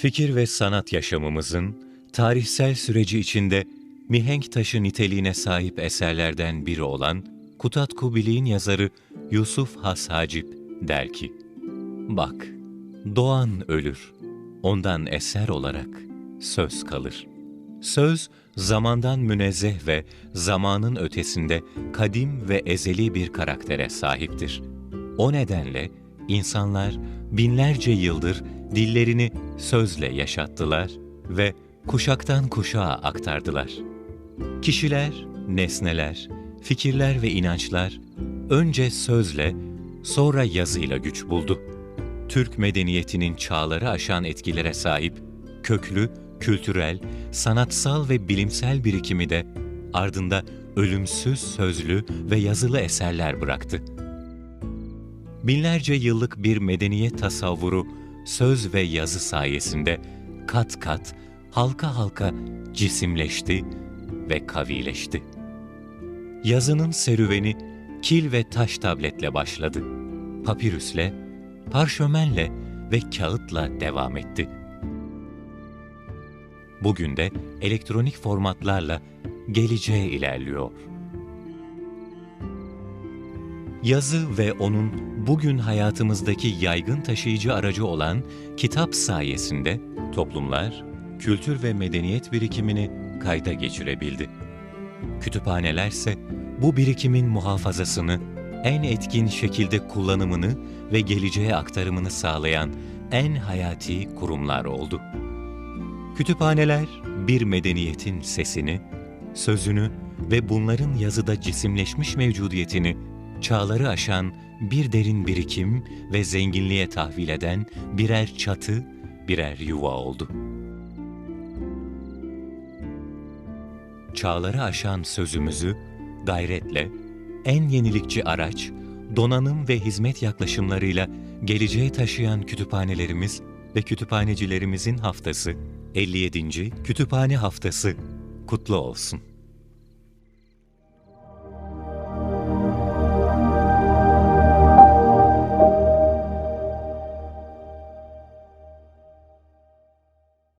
Fikir ve sanat yaşamımızın tarihsel süreci içinde mihenk taşı niteliğine sahip eserlerden biri olan Kutat Kubili'nin yazarı Yusuf Has Hacip der ki, Bak, doğan ölür, ondan eser olarak söz kalır. Söz, zamandan münezzeh ve zamanın ötesinde kadim ve ezeli bir karaktere sahiptir. O nedenle insanlar binlerce yıldır dillerini sözle yaşattılar ve kuşaktan kuşağa aktardılar. Kişiler, nesneler, fikirler ve inançlar önce sözle, sonra yazıyla güç buldu. Türk medeniyetinin çağları aşan etkilere sahip, köklü, kültürel, sanatsal ve bilimsel birikimi de ardında ölümsüz sözlü ve yazılı eserler bıraktı. Binlerce yıllık bir medeniyet tasavvuru söz ve yazı sayesinde kat kat, halka halka cisimleşti ve kavileşti. Yazının serüveni kil ve taş tabletle başladı. Papirüsle, parşömenle ve kağıtla devam etti. Bugün de elektronik formatlarla geleceğe ilerliyor. Yazı ve onun bugün hayatımızdaki yaygın taşıyıcı aracı olan kitap sayesinde toplumlar kültür ve medeniyet birikimini kayda geçirebildi. Kütüphanelerse bu birikimin muhafazasını, en etkin şekilde kullanımını ve geleceğe aktarımını sağlayan en hayati kurumlar oldu. Kütüphaneler bir medeniyetin sesini, sözünü ve bunların yazıda cisimleşmiş mevcudiyetini çağları aşan bir derin birikim ve zenginliğe tahvil eden birer çatı, birer yuva oldu. Çağları aşan sözümüzü gayretle, en yenilikçi araç, donanım ve hizmet yaklaşımlarıyla geleceğe taşıyan kütüphanelerimiz ve kütüphanecilerimizin haftası, 57. Kütüphane Haftası kutlu olsun.